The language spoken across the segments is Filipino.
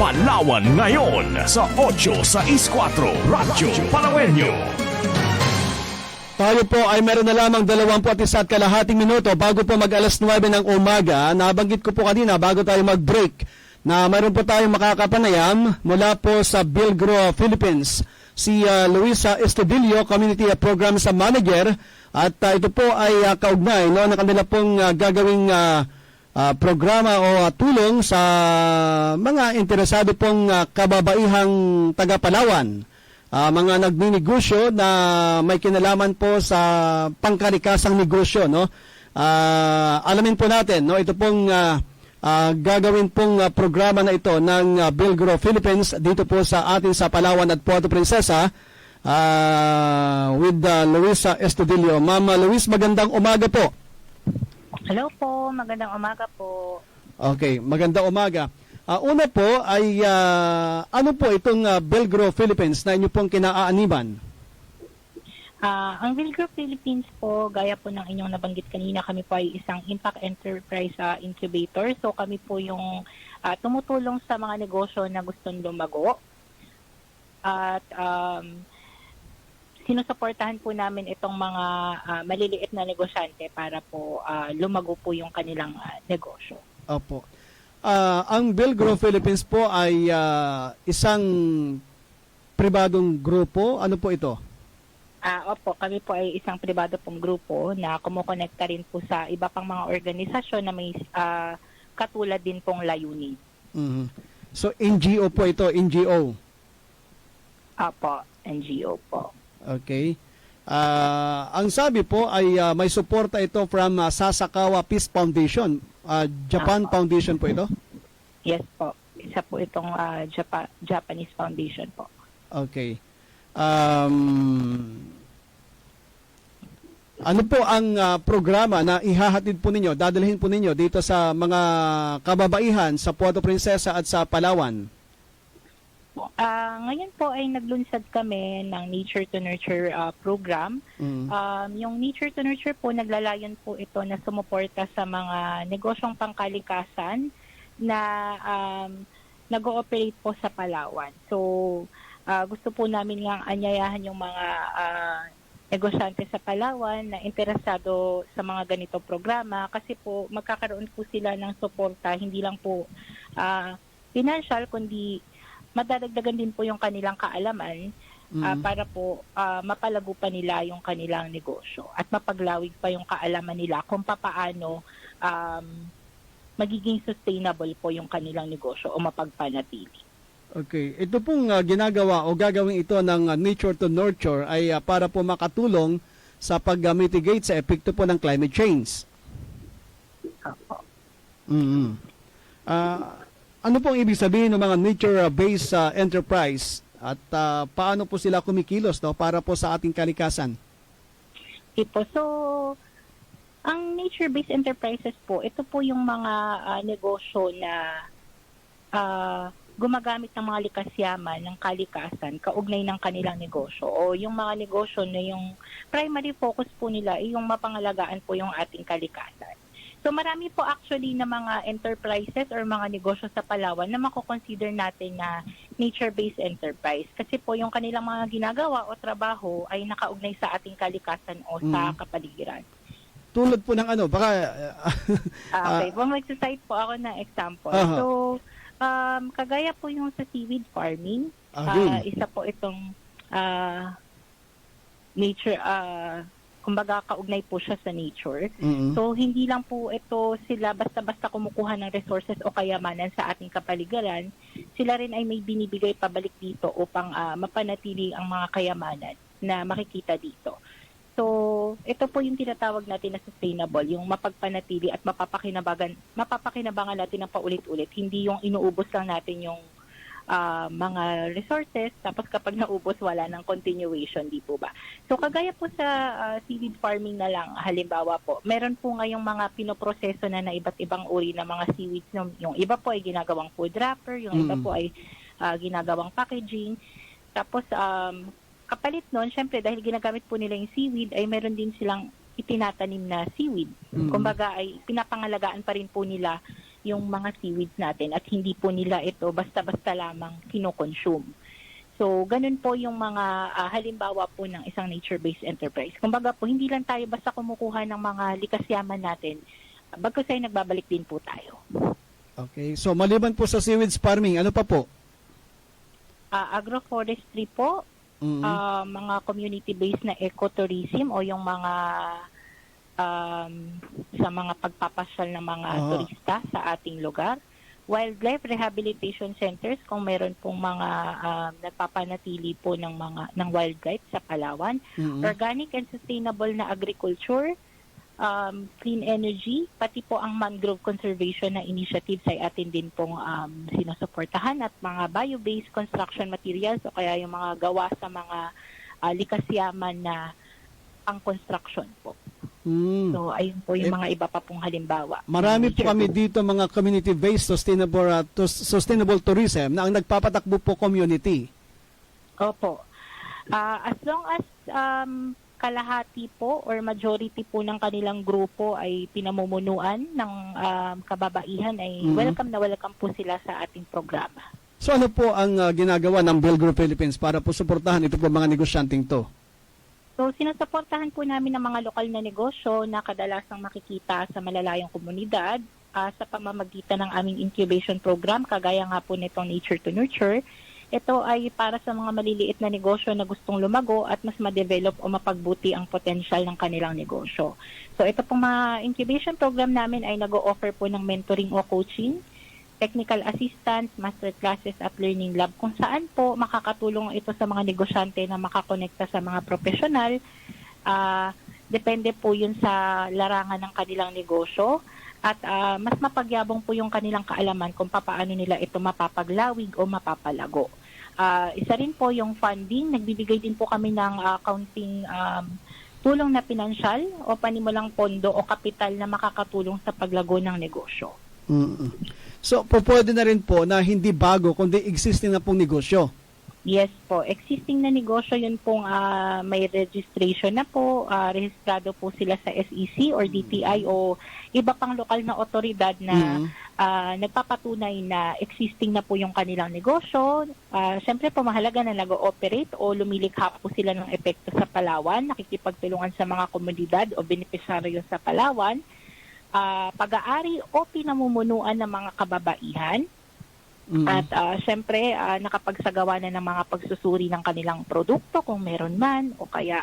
Palawan ngayon sa 864 Radyo Palawenyo. Tayo po ay meron na lamang 21 at kalahating minuto bago po mag alas 9 ng umaga. Nabanggit ko po kanina bago tayo mag-break na meron po tayong makakapanayam mula po sa Bilgro, Philippines. Si uh, Luisa Estudillo, Community Programs Manager at uh, ito po ay uh, kaugnay no, na kanila pong uh, gagawing uh, uh, programa o uh, tulong sa mga interesado pong uh, kababaihang taga-Palawan. Ah, mga nagninegosyo na may kinalaman po sa pangkarikasang negosyo no? Ah, alamin po natin no? Ito pong ah, ah, gagawin pong ah, programa na ito ng uh, Bilgro Philippines dito po sa atin sa Palawan at Puerto Princesa. Ah, with ah, Luisa Estudillo. Mama Luis magandang umaga po Hello po, magandang umaga po. Okay, magandang umaga. Ah, una po ay ah, ano po itong ah, Belgro Philippines na inyo pong kinaaaniban? Ah, ang Vilgro Philippines po, gaya po ng inyong nabanggit kanina, kami po ay isang impact enterprise ah, incubator. So kami po yung ah, tumutulong sa mga negosyo na gustong lumago. At um, sinusuportahan po namin itong mga ah, maliliit na negosyante para po ah, lumago po yung kanilang ah, negosyo. Opo. Ah, ang Belgro Philippines po ay ah, isang pribadong grupo. Ano po ito? Ah, opo, kami po ay isang pribado pong grupo na kumukonekta rin po sa iba pang mga organisasyon na may ah, katulad din pong layunin. Mhm. So NGO po ito, NGO. Opo, NGO po. Okay. Ah, ang sabi po ay ah, may suporta ito from ah, Sasakawa Peace Foundation. Ah, Japan Apo. Foundation po ito. Yes po. Isa po itong ah, Japa- Japanese Foundation po. Okay. Um, ano po ang ah, programa na ihahatid po ninyo, dadalhin po ninyo dito sa mga kababaihan sa Puerto Princesa at sa Palawan? Ah, ngayon po ay naglunsad kami ng Nature to Nurture ah, program. Mm. Um, yung Nature to Nurture po, naglalayon po ito na sumuporta sa mga negosyong pangkalikasan na um, nag-ooperate po sa Palawan. So, ah, gusto po namin nga anyayahan yung mga ah, negosyante sa Palawan na interesado sa mga ganito programa kasi po magkakaroon po sila ng suporta, hindi lang po ah, financial, kundi madadagdagan din po yung kanilang kaalaman ah, Mm. para po ah, mapalago pa nila yung kanilang negosyo at mapaglawig pa yung kaalaman nila kung papaano um, magiging sustainable po yung kanilang negosyo o mapagpanatili. Okay. Ito pong ah, ginagawa o gagawin ito ng ah, Nature to Nurture ay ah, para po makatulong sa pag-mitigate sa epekto po ng climate change. Opo. mm Ah, ano pong ibig sabihin ng mga nature-based ah, enterprise at ah, paano po sila kumikilos no, para po sa ating kalikasan? Okay. So, ang nature-based enterprises po, ito po yung mga ah, negosyo na ah, gumagamit ng mga likas yaman ng kalikasan kaugnay ng kanilang negosyo o yung mga negosyo na yung primary focus po nila ay yung mapangalagaan po yung ating kalikasan. So marami po actually na mga enterprises or mga negosyo sa Palawan na mako-consider natin na nature-based enterprise kasi po yung kanilang mga ginagawa o trabaho ay nakaugnay sa ating kalikasan o sa Mm. kapaligiran. Tulad po ng ano, baka Ah, okay, po mag-cite po ako ng example. Aha. So, um, kagaya po yung sa seaweed farming, yun. isa po itong ah, nature, ah, kumbaga kaugnay po siya sa nature. Mm-mm. So, hindi lang po ito sila basta-basta kumukuha ng resources o kayamanan sa ating kapaligiran. Sila rin ay may binibigay pabalik dito upang ah, mapanatili ang mga kayamanan na makikita dito. So, ito po yung tinatawag natin na sustainable, yung mapagpanatili at mapapakinabangan, mapapakinabangan natin ng paulit-ulit. Hindi yung inuubos lang natin yung ah, mga resources, tapos kapag naubos, wala ng continuation, di po ba? So, kagaya po sa ah, seaweed farming na lang, halimbawa po, meron po ngayong mga pinoproseso na na iba't ibang uri ng mga seaweeds. Yung, iba po ay ginagawang food wrapper, yung iba Mm. po ay ah, ginagawang packaging. Tapos, um, kapalit nun, syempre, dahil ginagamit po nila yung seaweed, ay meron din silang itinatanim na seaweed. Mm. Kumbaga, ay pinapangalagaan pa rin po nila yung mga seaweeds natin at hindi po nila ito basta-basta lamang kinokonsume. So, ganun po yung mga ah, halimbawa po ng isang nature-based enterprise. Kumbaga po, hindi lang tayo basta kumukuha ng mga likas yaman natin, bagkus ay nagbabalik din po tayo. Okay. So maliban po sa seaweeds farming, ano pa po? Ah, agroforestry po, Mm. ah, mga community-based na ecotourism o yung mga um, sa mga pagpapasyal ng mga Ah. turista sa ating lugar. Wildlife rehabilitation centers kung meron pong mga um, nagpapanatili po ng mga ng wildlife sa Palawan. Mm. Organic and sustainable na agriculture, um, clean energy, pati po ang mangrove conservation na initiatives ay atin din pong um, sinusuportahan at mga bio-based construction materials o kaya yung mga gawa sa mga uh, likas yaman na pang construction po. Mm. So ayun po yung Eh, mga iba pa pong halimbawa. Marami po kami dito mga community-based sustainable uh, tus- sustainable tourism na ang nagpapatakbo po community. Opo. Ah, as long as um, kalahati po or majority po ng kanilang grupo ay pinamumunuan ng um, kababaihan ay Mhm. welcome na welcome po sila sa ating programa. So ano po ang uh, ginagawa ng Bill Group Philippines para po suportahan ito po mga negosyanteng to? So sinusuportahan po namin ng mga lokal na negosyo na kadalasang makikita sa malalayong komunidad ah, sa pamamagitan ng aming incubation program kagaya nga po nitong Nature to Nurture. Ito ay para sa mga maliliit na negosyo na gustong lumago at mas ma-develop o mapagbuti ang potensyal ng kanilang negosyo. So ito pong mga incubation program namin ay nag-o-offer po ng mentoring o coaching, technical assistance, master classes at learning lab kung saan po makakatulong ito sa mga negosyante na makakonekta sa mga profesional. Ah, depende po yun sa larangan ng kanilang negosyo at ah, mas mapagyabong po yung kanilang kaalaman kung papaano nila ito mapapaglawig o mapapalago. Ah, isa rin po yung funding, nagbibigay din po kami ng ah, counting um, tulong na pinansyal o panimulang pondo o kapital na makakatulong sa paglago ng negosyo. Mm. So po pwede na rin po na hindi bago kundi existing na pong negosyo. Yes po, existing na negosyo yun pong ah, may registration na po, ah, rehistrado po sila sa SEC or DTI o iba pang lokal na otoridad na Mm. ah, nagpapatunay na existing na po yung kanilang negosyo. Ah, Siyempre po mahalaga na nag-ooperate o lumilikha po sila ng epekto sa Palawan, nakikipagtulungan sa mga komunidad o benepisyaryo sa Palawan, ah, pag-aari o pinamumunuan ng mga kababaihan, Mm. at ah, syempre, ah, nakapagsagawa na ng mga pagsusuri ng kanilang produkto kung meron man o kaya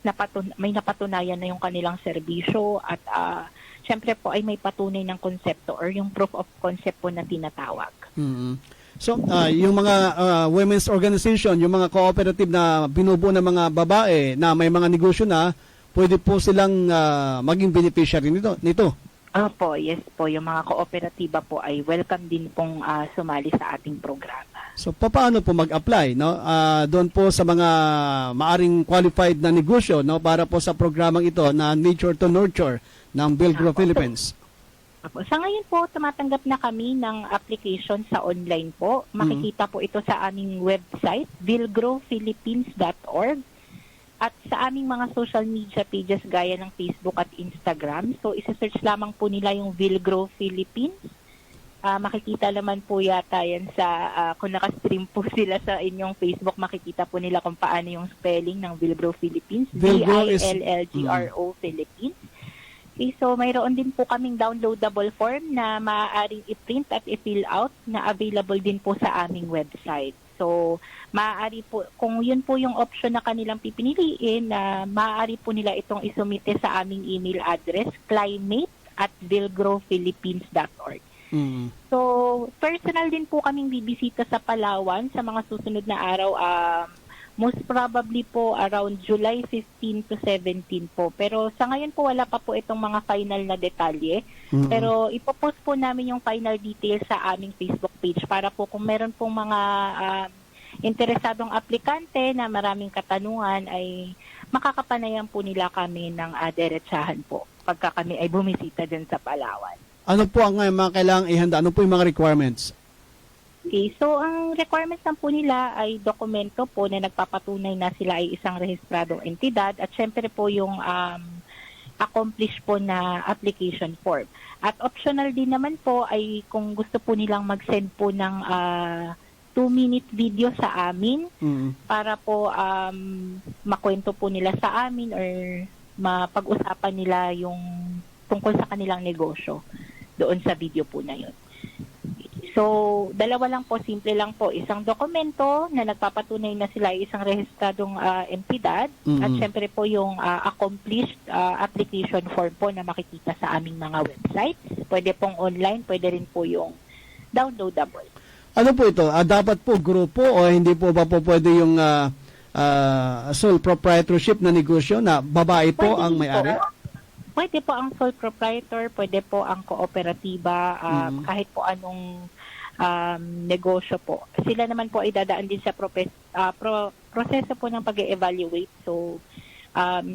napatun- may napatunayan na yung kanilang serbisyo at ah, syempre po ay may patunay ng konsepto or yung proof of concept po na tinatawag. Mm. So, ah, yung mga ah, women's organization, yung mga cooperative na binubuo ng mga babae na may mga negosyo na, pwede po silang ah, maging beneficiary nito. nito. Opo, yes po. Yung mga kooperatiba po ay welcome din pong ah, sumali sa ating programa. So, paano po mag-apply no? Ah, doon po sa mga maaring qualified na negosyo no para po sa programang ito na Nature to Nurture ng Bill Grow Philippines. Opo. Sa ngayon po, tumatanggap na kami ng application sa online po. Makikita po ito sa aming website, vilgrowphilippines.org at sa aming mga social media pages gaya ng Facebook at Instagram. So, isa-search lamang po nila yung Vilgrow Philippines. Ah, makikita naman po yata yan sa, ah, kung nakastream po sila sa inyong Facebook, makikita po nila kung paano yung spelling ng Vilgrow Philippines. V-I-L-L-G-R-O Philippines. Okay, so mayroon din po kaming downloadable form na maaaring i-print at i-fill out na available din po sa aming website. So, maaari po, kung yun po yung option na kanilang pipiniliin, na maaari po nila itong isumite sa aming email address, climate at vilgrowphilippines.org. Mm. So, personal din po kaming bibisita sa Palawan sa mga susunod na araw. Um, most probably po around July 15 to 17 po. Pero sa ngayon po wala pa po itong mga final na detalye. Mm. Pero ipopost po namin yung final details sa aming Facebook page para po kung meron pong mga um, interesadong aplikante na maraming katanungan ay makakapanayan po nila kami ng uh, derechahan po pagka kami ay bumisita din sa Palawan. Ano po ang uh, mga kailangang ihanda? Ano po yung mga requirements? Okay, so ang requirements lang po nila ay dokumento po na nagpapatunay na sila ay isang rehistradong entidad at syempre po yung um, accomplish po na application form. At optional din naman po ay kung gusto po nilang mag-send po ng ah, two-minute video sa amin Mm. para po um, makwento po nila sa amin or mapag-usapan nila yung tungkol sa kanilang negosyo doon sa video po na yun. So, dalawa lang po, simple lang po. Isang dokumento na nagpapatunay na sila ay isang rehistradong ah, entidad Mhm. at syempre po yung ah, accomplished ah, application form po na makikita sa aming mga websites. Pwede pong online, pwede rin po yung downloadable. Ano po ito? Ah, dapat po grupo o hindi po ba po pwede yung ah, ah, sole proprietorship na negosyo na babae po Pwede ang may-ari? po. Pwede po ang sole proprietor, pwede po ang kooperatiba, um, kahit po anong um, negosyo po. Sila naman po ay dadaan din sa propes, ah, pro- proseso po ng pag evaluate So, um,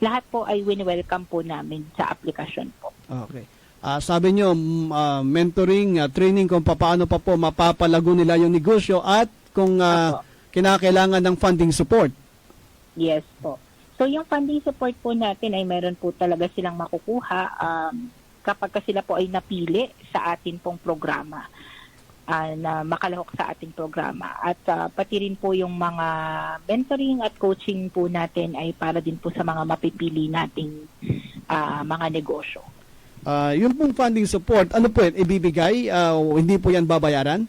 lahat po ay wini-welcome po namin sa aplikasyon po. Okay. Ah, sabi nyo, mm, ah, mentoring, ah, training kung paano pa po mapapalago nila yung negosyo at kung Apo. kinakailangan ng funding support. Yes po. So yung funding support po natin ay meron po talaga silang makukuha um, kapag ka sila po ay napili sa atin pong programa ah, na makalahok sa ating programa. At ah, pati rin po yung mga mentoring at coaching po natin ay para din po sa mga mapipili nating ah, mga negosyo. Ah, yung pong funding support, ano po yan, ibibigay? O hindi po yan babayaran?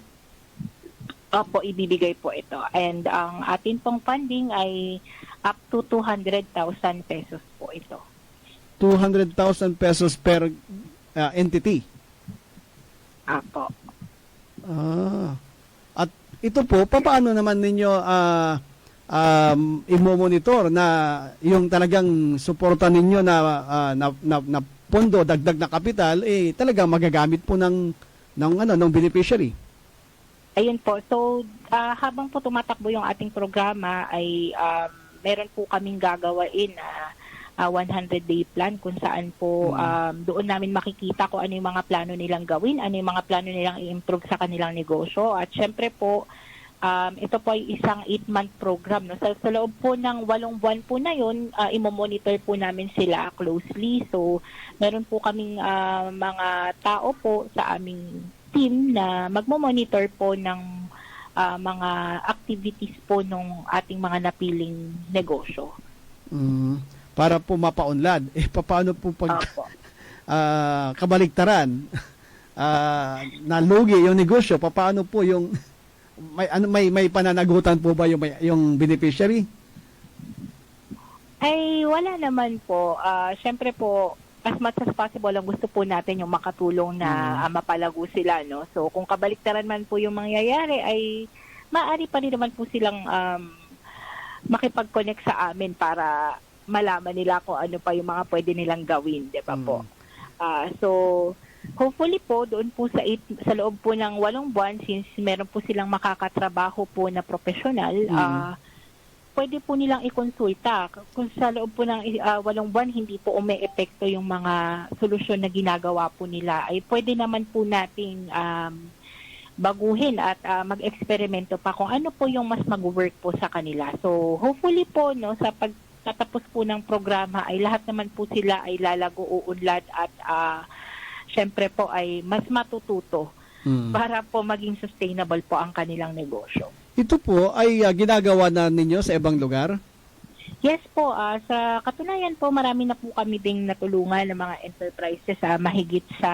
Opo, ibibigay po ito. And ang atin pong funding ay up to 200,000 pesos po ito. 200,000 pesos per ah, entity. Apo. Ah. At ito po, paano naman ninyo ah um, imo-monitor na yung talagang suporta ninyo na, ah, na, na, na pondo, dagdag na kapital, eh talagang magagamit po ng, ng, ano, ng beneficiary. Ayun po. So, ah, habang po tumatakbo yung ating programa ay um, meron po kaming gagawain na 100-day plan kung saan po um, doon namin makikita kung ano yung mga plano nilang gawin, ano yung mga plano nilang i-improve sa kanilang negosyo. At syempre po, um, ito po ay isang 8-month program. No? Sa, sa loob po ng walong buwan po na yun, uh, imo-monitor po namin sila closely. So, meron po kaming ah, mga tao po sa aming team na magmo-monitor po ng ah, mga activities po ng ating mga napiling negosyo. Mm, para po mapaunlad. Eh, paano po pag Opo. ah, kabaligtaran? Ah, nalugi yung negosyo, paano po yung may ano may may pananagutan po ba yung may- yung beneficiary? Ay, wala naman po. Ah, Siyempre po, as much as possible, ang gusto po natin yung makatulong na ah, mapalago sila. No? So, kung kabaliktaran man po yung mangyayari, ay maaari pa rin naman po silang um, makipag-connect sa amin para malaman nila kung ano pa yung mga pwede nilang gawin, di ba po? Ah, so, hopefully po, doon po sa, eight, sa loob po ng walong buwan, since meron po silang makakatrabaho po na professional, Mm. ah, pwede po nilang ikonsulta. Kung sa loob po ng ah, walong buwan, hindi po umi-epekto yung mga solusyon na ginagawa po nila, ay pwede naman po nating um, baguhin at ah, mag-eksperimento pa kung ano po yung mas mag-work po sa kanila. So, hopefully po, no, sa pagtatapos po ng programa, ay lahat naman po sila ay lalago, uunlad at ah, syempre po ay mas matututo Mm. para po maging sustainable po ang kanilang negosyo. Ito po ay ah, ginagawa na ninyo sa ibang lugar? Yes po, ah, sa katunayan po marami na po kami ding natulungan ng mga enterprises sa mahigit sa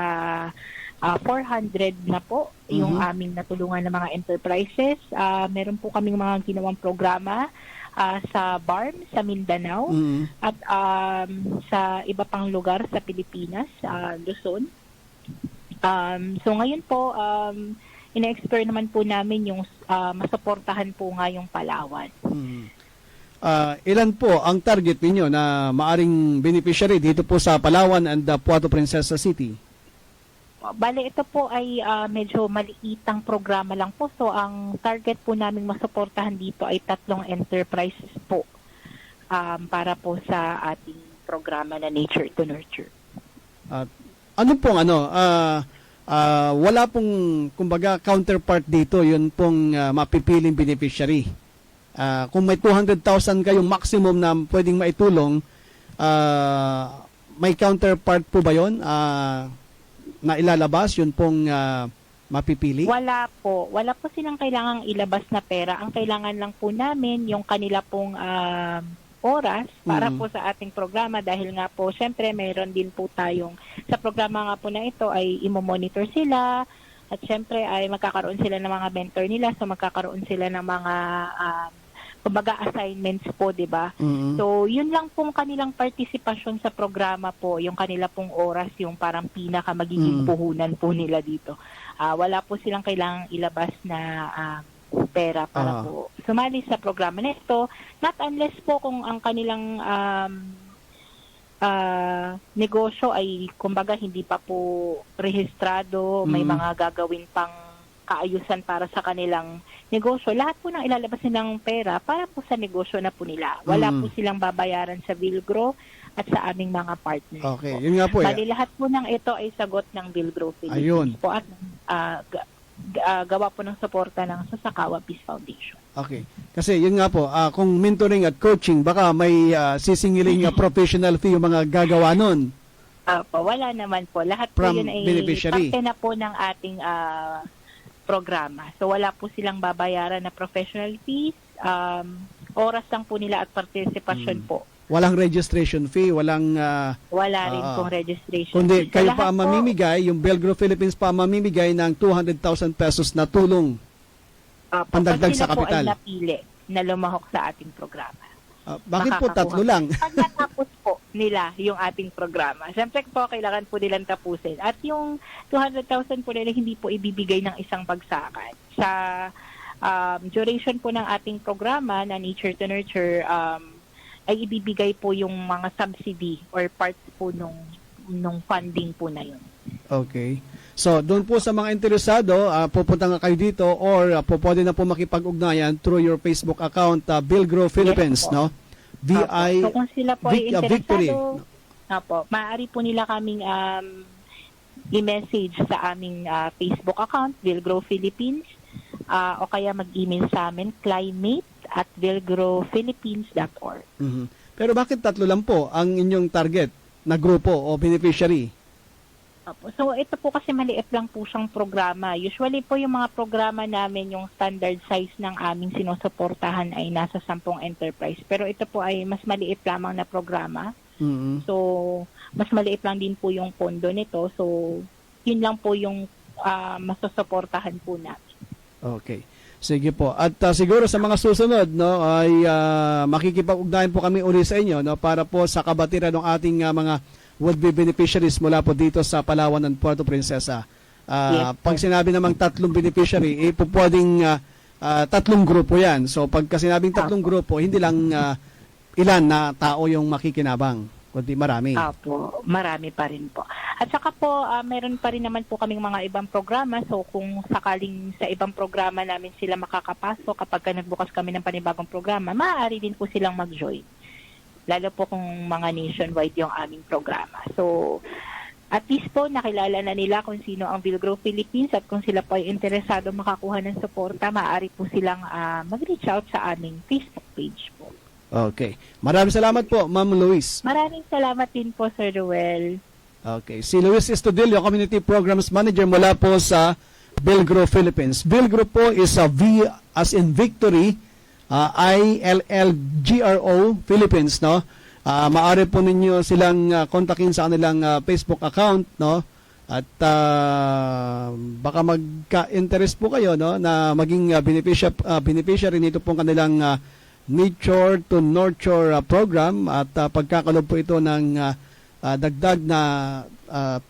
ah, 400 na po yung Mhm. aming natulungan ng mga enterprises. Ah, meron po kaming mga ginawang programa ah, sa BARM sa Mindanao Mm. at um, sa iba pang lugar sa Pilipinas, sa Luzon. Um, so ngayon po, um, ina-explore naman po namin yung ah, masuportahan po nga yung Palawan. Mm. Ah, ilan po ang target ninyo na maaring beneficiary dito po sa Palawan and uh, Puerto Princesa City? Bale, ito po ay ah, medyo maliitang programa lang po. So, ang target po namin masuportahan dito ay tatlong enterprises po um, para po sa ating programa na Nature to Nurture. Ano pong ano, ah, ah, wala pong kumbaga counterpart dito, yun pong ah, mapipiling beneficiary. Ah, kung may 200,000 kayong maximum na pwedeng maitulong, ah, may counterpart po ba yon ah, na ilalabas? Yun pong ah, mapipili? Wala po. Wala po silang kailangang ilabas na pera. Ang kailangan lang po namin yung kanila pong um, oras para Mhm. po sa ating programa dahil nga po syempre mayroon din po tayong sa programa nga po na ito ay imo-monitor sila at syempre ay magkakaroon sila ng mga mentor nila so magkakaroon sila ng mga um, kumbaga assignments po, 'di ba? Mhm. So, yun lang pong kanilang partisipasyon sa programa po, yung kanila pong oras, yung parang pinaka magiging Mm. puhunan po nila dito. Ah, wala po silang kailangang ilabas na ah, pera para Ah. po sumali sa programa na ito. Not unless po kung ang kanilang um, ah, negosyo ay kumbaga hindi pa po rehistrado, may Mm. mga gagawin pang kaayusan para sa kanilang negosyo. Lahat po ng ilalabas nilang pera para po sa negosyo na po nila. Wala Mm. po silang babayaran sa Vilgro at sa aming mga partners Okay, po. yun nga po. Bali Eh. lahat po ng ito ay sagot ng Vilgro Philippines Ayun. po at ga- ah, gawa po ng suporta ng Sasakawa Peace Foundation. Okay. Kasi yun nga po, ah, kung mentoring at coaching, baka may ah, sisingiling ah, professional fee yung mga gagawa nun. Opo, wala naman po. Lahat po From yun ay beneficiary. parte na po ng ating ah, programa. So wala po silang babayaran na professional fees. Um, oras lang po nila at participation Hmm. po. Walang registration fee, walang... ah, Wala rin Ah, pong registration. kundi fee. Kayo pa ang po- mamimigay, yung Belgro Philippines pa ang mamimigay ng 200,000 pesos na tulong. Opo, pandagdag sa sila po kapital. ay napili na lumahok sa ating programa. Ah, bakit po tatlo lang? Pag natapos po nila yung ating programa, siyempre po kailangan po nilang tapusin. At yung 200,000 po nila hindi po ibibigay ng isang bagsakan. Sa um, duration po ng ating programa na Nature to Nurture, um, ay ibibigay po yung mga subsidy or parts po nung, nung funding po na yun. Okay. So, doon po sa mga interesado, ah, pupunta nga kayo dito or uh, po pwede na po makipag-ugnayan through your Facebook account, uh, Bilgro Philippines, po. no? VI Opo. So kung sila po Vic- ay uh, Victory. interesado, Opo, maaari po nila kaming um, i-message sa aming ah, Facebook account, Vilgrow Philippines, ah, o kaya mag-email sa amin, climate at vilgrowphilippines.org. Mhm. Pero bakit tatlo lang po ang inyong target na grupo o beneficiary? Opo. So ito po kasi maliit lang po siyang programa. Usually po yung mga programa namin, yung standard size ng aming sinusuportahan ay nasa 10 enterprise. Pero ito po ay mas maliit lamang na programa. Mhm. So, mas maliit lang din po yung pondo nito. So, yun lang po yung ah, masusuportahan po namin. Okay. Sige po. At uh, siguro sa mga susunod no ay uh, makikipag-ugnayan po kami uli sa inyo no para po sa kabatiran ng ating uh, mga would-be beneficiaries mula po dito sa Palawan and Puerto Princesa. Uh, Yes pag sinabi namang tatlong beneficiary, eh, po pwedeng uh, uh, tatlong grupo yan. So pagka sinabing tatlong grupo, hindi lang uh, ilan na tao yung makikinabang, kundi marami. Apo, marami pa rin po. At saka po, ah, meron pa rin naman po kaming mga ibang programa. So, kung sakaling sa ibang programa namin sila makakapasok kapag ka nagbukas kami ng panibagong programa, maaari din po silang mag-join. Lalo po kung mga nationwide yung aming programa. So, at least po nakilala na nila kung sino ang Vilgrow Philippines at kung sila po ay interesado makakuha ng suporta, maaari po silang ah, mag-reach out sa aming Facebook page po. Okay. Maraming salamat po, Ma'am Luis. Maraming salamat din po, Sir Ruel. Okay. Si Luis Estudillo, Community Programs Manager mula po sa Bilgro Philippines. Bilgro po is a V as in victory, uh, I-L-L-G-R-O Philippines, no? Ah, maaari po ninyo silang ah, kontakin sa kanilang ah, Facebook account, no? At ah, baka magka-interest po kayo, no? Na maging uh, beneficiary, beneficiary nito pong kanilang ah, Nature to Nurture ah, program at uh, pagkakalob po ito ng ah, ah, dagdag na ah,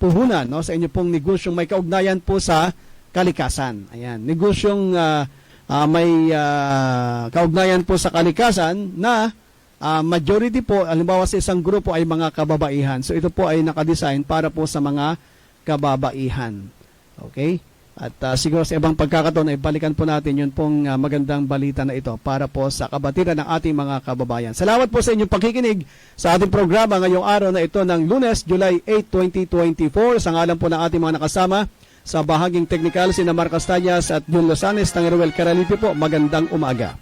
puhunan no sa inyo pong negosyong may kaugnayan po sa kalikasan. Ayan, negosyong ah, ah, may ah, kaugnayan po sa kalikasan na ah, majority po halimbawa sa isang grupo ay mga kababaihan. So ito po ay nakadesign para po sa mga kababaihan. Okay? At ah, siguro sa ibang pagkakataon ay balikan po natin yun pong ah, magandang balita na ito para po sa kabatiran ng ating mga kababayan. Salamat po sa inyong pakikinig sa ating programa ngayong araw na ito ng Lunes, July 8, 2024. Sa ngalan po ng ating mga nakasama sa bahaging teknikal, sina Marcos Tanyas at Jun Losanes, Tangiruel Caralipi po, magandang umaga.